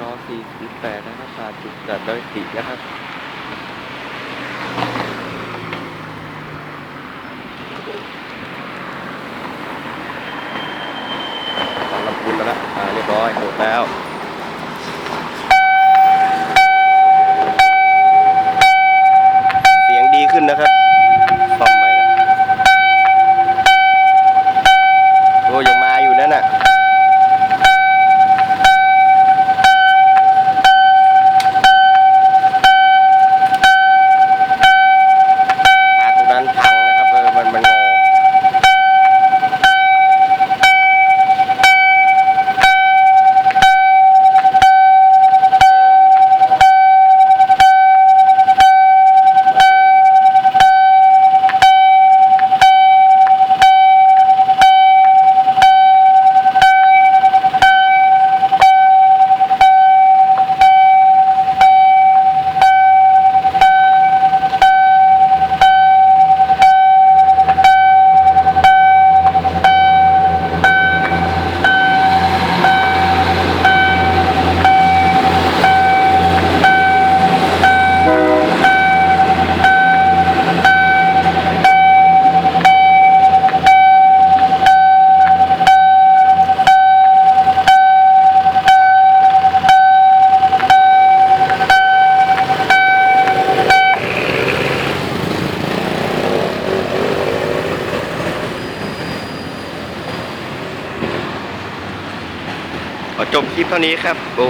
รอ48นะครับผ่านจุดจัดดยตินะครับสำหรับคุณแล้วนะเรียบร้อยหมดแล้ว เสียงดีขึ้นนะครับซ่อมใหม่แล้วโอ้ยังมาอยู่นั่นน่ะ หาตรงนั้นพังนะครับเออมันมันงอ ขอจบคลิปเท่านี้ครับโอ้